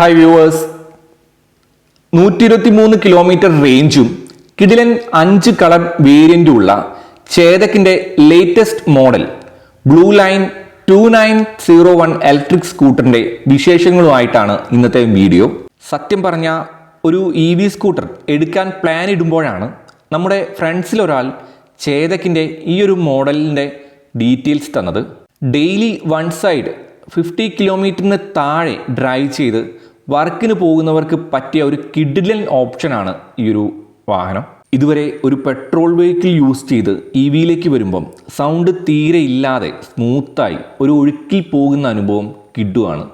Hi viewers നൂറ്റി ഇരുപത്തി മൂന്ന് കിലോമീറ്റർ റേഞ്ചും കിടിലൻ അഞ്ച് കളർ വേരിയന്റും ഉള്ള ചേതക്കിന്റെ latest model blue line two nine zero one electric സ്കൂട്ടറിന്റെ വിശേഷങ്ങളുമായിട്ടാണ് ഇന്നത്തെ വീഡിയോ സത്യം പറഞ്ഞ ഒരു ഇ വി സ്കൂട്ടർ എടുക്കാൻ പ്ലാൻ ഇടുമ്പോഴാണ് നമ്മുടെ ഫ്രണ്ട്സിലൊരാൾ ചേതക്കിന്റെ ഈ ഒരു മോഡലിന്റെ ഡീറ്റെയിൽസ് തന്നത്. ഡെയിലി വൺ സൈഡ് ഫിഫ്റ്റി കിലോമീറ്ററിന് താഴെ ഡ്രൈവ് ചെയ്ത് വർക്കിന് പോകുന്നവർക്ക് പറ്റിയ ഒരു കിഡിലൻ ഓപ്ഷനാണ് ഈ ഒരു വാഹനം. ഇതുവരെ ഒരു പെട്രോൾ വെഹിക്കിൾ യൂസ് ചെയ്ത് ഇ വിയിലേക്ക് വരുമ്പം സൗണ്ട് തീരെ ഇല്ലാതെ സ്മൂത്തായി ഒരു ഒഴുക്കിൽ പോകുന്ന അനുഭവം കിഡുവാണ്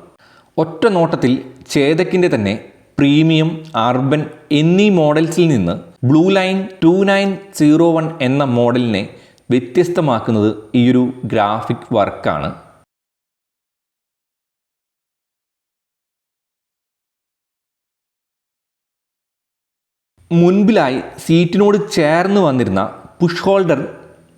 ഒറ്റ നോട്ടത്തിൽ ചേതക്കിന്റെ തന്നെ പ്രീമിയം അർബൻ എന്നീ മോഡൽസിൽ നിന്ന് blue line two nine zero one എന്ന മോഡലിനെ വ്യത്യസ്തമാക്കുന്നത് ഈയൊരു ഗ്രാഫിക് വർക്കാണ്. മുൻപിലായി സീറ്റിനോട് ചേർന്ന് വന്നിരുന്ന പുഷ് ഹോൾഡർ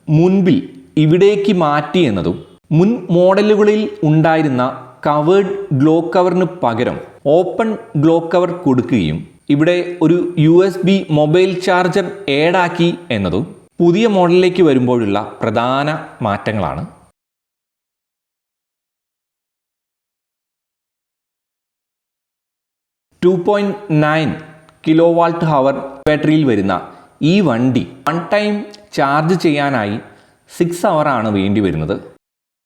മുൻപിൽ ഇവിടേക്ക് മാറ്റി എന്നതും മുൻ മോഡലുകളിൽ ഉണ്ടായിരുന്ന കവേർഡ് ഗ്ലോ കവറിന് പകരം ഓപ്പൺ ഗ്ലോ കവർ കൊടുക്കുകയും ഇവിടെ ഒരു U S B mobile charger ഏഡാക്കി എന്നതും പുതിയ മോഡലിലേക്ക് വരുമ്പോഴുള്ള പ്രധാന മാറ്റങ്ങളാണ്. Two point nine kilo watt hour ബാറ്ററിയിൽ വരുന്ന ഈ വണ്ടി വൺ ടൈം ചാർജ് ചെയ്യാനായി സിക്സ് ആണ് വേണ്ടി വരുന്നത്.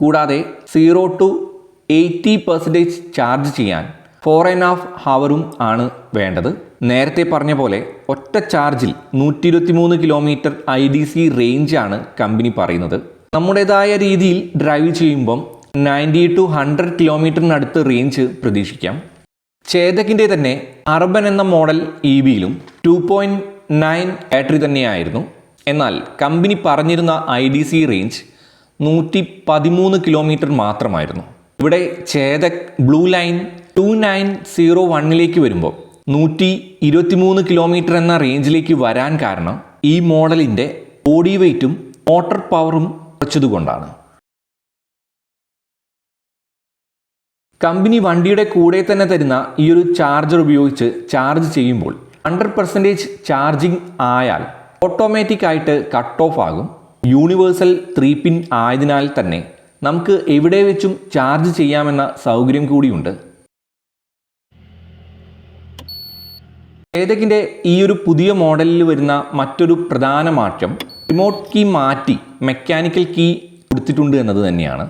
കൂടാതെ zero to eighty percentage charge ചെയ്യാൻ ഫോർ ആൻഡ് ഹാഫ് ഹവറും ആണ് വേണ്ടത്. നേരത്തെ പറഞ്ഞ പോലെ ഒറ്റ ചാർജിൽ നൂറ്റി ഇരുപത്തി മൂന്ന് കിലോമീറ്റർ ഐ ഡി സി റേഞ്ചാണ് കമ്പനി പറയുന്നത്. നമ്മുടേതായ രീതിയിൽ ഡ്രൈവ് ചെയ്യുമ്പം നയന്റി ടു ഹൺഡ്രഡ് കിലോമീറ്ററിനടുത്ത് റേഞ്ച് പ്രതീക്ഷിക്കാം. ചേതകിന്റെ തന്നെ അർബൻ എന്ന മോഡൽ ഇ വിയിലും ടു പോയിന്റ് നയൻ ബാറ്ററി തന്നെയായിരുന്നു. എന്നാൽ കമ്പനി പറഞ്ഞിരുന്ന ഐ ഡി സി റേഞ്ച് നൂറ്റി പതിമൂന്ന് കിലോമീറ്റർ മാത്രമായിരുന്നു. ഇവിടെ Chetak blue line two nine zero വണ്ണിലേക്ക് വരുമ്പോൾ നൂറ്റി ഇരുപത്തിമൂന്ന് കിലോമീറ്റർ എന്ന റേഞ്ചിലേക്ക് വരാൻ കാരണം ഈ മോഡലിന്റെ ബോഡി വെയ്റ്റും മോട്ടർ പവറും കുറച്ചതുകൊണ്ടാണ്. കമ്പനി വണ്ടിയുടെ കൂടെ തന്നെ തരുന്ന ഈ ഒരു ചാർജർ ഉപയോഗിച്ച് ചാർജ് ചെയ്യുമ്പോൾ ഹൺഡ്രഡ് പെർസെന്റേജ് ചാർജിങ് ആയാൽ ഓട്ടോമാറ്റിക് ആയിട്ട് കട്ട് ഓഫ് ആകും. യൂണിവേഴ്സൽ ത്രീ പിൻ ആയതിനാൽ തന്നെ നമുക്ക് എവിടെ വെച്ചും ചാർജ് ചെയ്യാമെന്ന സൗകര്യം കൂടിയുണ്ട്. ഏതകിന്റെ ഈ ഒരു പുതിയ മോഡലിൽ വരുന്ന മറ്റൊരു പ്രധാന മാറ്റം റിമോട്ട് കീ മാറ്റി മെക്കാനിക്കൽ കീ കൊടുത്തിട്ടുണ്ട് എന്നത് തന്നെയാണ്.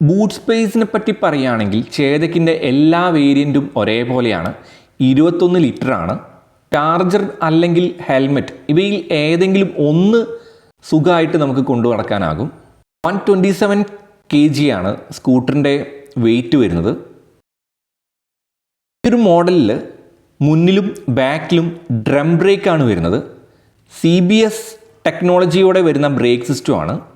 ബൂട്ട് സ്പേസിനെ പറ്റി പറയുകയാണെങ്കിൽ ചേതക്കിന്റെ എല്ലാ വേരിയന്റും ഒരേപോലെയാണ്. ഇരുപത്തൊന്ന് ലിറ്ററാണ്. ചാർജർ അല്ലെങ്കിൽ ഹെൽമെറ്റ് ഇവയിൽ ഏതെങ്കിലും ഒന്ന് സുഖമായിട്ട് നമുക്ക് കൊണ്ടു നടക്കാനാകും. One twenty seven K G ആണ് സ്കൂട്ടറിന്റെ വെയിറ്റ് വരുന്നത്. ഈ ഒരു മോഡലിൽ മുന്നിലും ബാക്കിലും ഡ്രം ബ്രേക്കാണ് വരുന്നത്. സി ബി എസ് ടെക്നോളജിയോടെ വരുന്ന ബ്രേക്ക് സിസ്റ്റമാണ്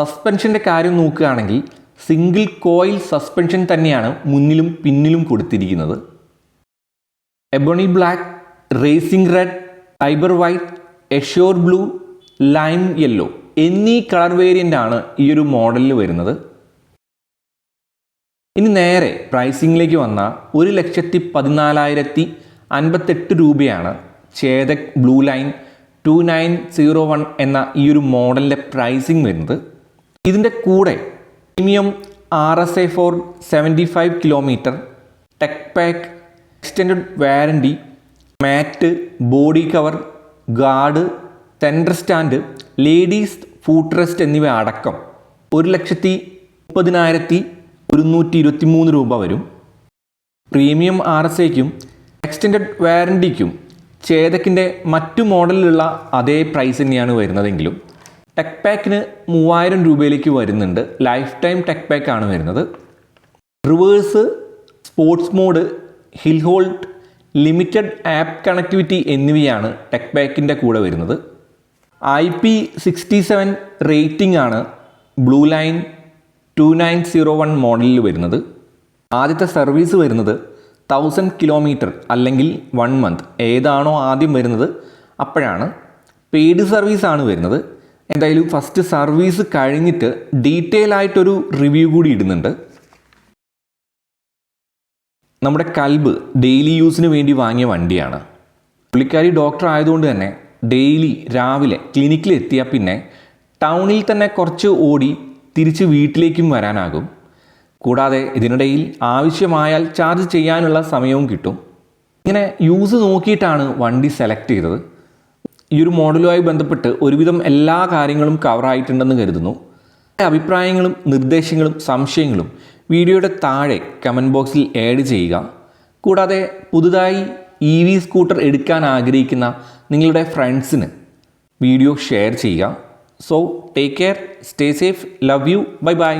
സസ്പെൻഷന്റെ കാര്യം നോക്കുകയാണെങ്കിൽ സിംഗിൾ കോയിൽ സസ്പെൻഷൻ തന്നെയാണ് മുന്നിലും പിന്നിലും കൊടുത്തിരിക്കുന്നത്. Ebony black racing red fibre white azure blue lime yellow എന്നീ കളർ വേരിയന്റ് ആണ് ഈ ഒരു മോഡലിൽ വരുന്നത്. ഇനി നേരെ പ്രൈസിങ്ങിലേക്ക് വന്ന ഒരു ലക്ഷത്തി പതിനാലായിരത്തി അൻപത്തെട്ട് രൂപയാണ് Chetak blue line two nine zero one എന്ന ഈ ഒരു മോഡലിന്റെ പ്രൈസിങ് വരുന്നത്. ഇതിന്റെ കൂടെ premium R S I four seventy five kilometre tech pack extend warranty matte body cover guard centre stand ladies foot rest എന്നിവ അടക്കം ഒരു ലക്ഷത്തി മുപ്പതിനായിരത്തി ഒരുന്നൂറ്റി ഇരുപത്തി മൂന്ന് രൂപ വരും. പ്രീമിയം ആർ എസ് ഐക്കും എക്സ്റ്റൻഡ് വാരണ്ടിക്കും ചേതക്കിന്റെ മറ്റു മോഡലിലുള്ള അതേ പ്രൈസ് തന്നെയാണ് വരുന്നതെങ്കിലും ടെക് പാക്കിന് മൂവായിരം രൂപയിലേക്ക് വരുന്നുണ്ട്. ലൈഫ് ടൈം ടെക് ആണ് വരുന്നത്. Reverse sports mode hill hold limited app connectivity എന്നിവയാണ് ടെക് പാക്കിന്റെ കൂടെ വരുന്നത്. I P sixty seven rating ആണ് blue line two nine zero one മോഡലിൽ വരുന്നത്. ആദ്യത്തെ സർവീസ് വരുന്നത് തൗസൻഡ് കിലോമീറ്റർ അല്ലെങ്കിൽ വൺ മന്ത് ഏതാണോ ആദ്യം വരുന്നത് അപ്പോഴാണ്. പെയ്ഡ് സർവീസാണ് വരുന്നത്. എന്തായാലും ഫസ്റ്റ് സർവീസ് കഴിഞ്ഞിട്ട് ഡീറ്റെയിൽ ആയിട്ടൊരു റിവ്യൂ കൂടി ഇടുന്നുണ്ട്. നമ്മുടെ കൽബ് ഡെയിലി യൂസിന് വേണ്ടി വാങ്ങിയ വണ്ടിയാണ്. പുള്ളിക്കാരി ഡോക്ടർ ആയതുകൊണ്ട് തന്നെ ഡെയിലി രാവിലെ ക്ലിനിക്കിൽ എത്തിയാൽ പിന്നെ ടൗണിൽ തന്നെ കുറച്ച് ഓടി തിരിച്ച് വീട്ടിലേക്കും വരാനാകും. കൂടാതെ ഇതിനിടയിൽ ആവശ്യമായാൽ ചാർജ് ചെയ്യാനുള്ള സമയവും കിട്ടും. ഇങ്ങനെ യൂസ് നോക്കിയിട്ടാണ് വണ്ടി സെലക്ട് ചെയ്തത്. ഈ ഒരു മോഡലുമായി ബന്ധപ്പെട്ട് ഒരുവിധം എല്ലാ കാര്യങ്ങളും കവറായിട്ടുണ്ടെന്ന് കരുതുന്നു. അഭിപ്രായങ്ങളും നിർദ്ദേശങ്ങളും സംശയങ്ങളും വീഡിയോയുടെ താഴെ കമന്റ് ബോക്സിൽ ആഡ് ചെയ്യുക. കൂടാതെ പുതുതായി ഇ വി സ്കൂട്ടർ എടുക്കാൻ ആഗ്രഹിക്കുന്ന നിങ്ങളുടെ ഫ്രണ്ട്സിന് വീഡിയോ ഷെയർ ചെയ്യുക. So take care stay safe love you bye bye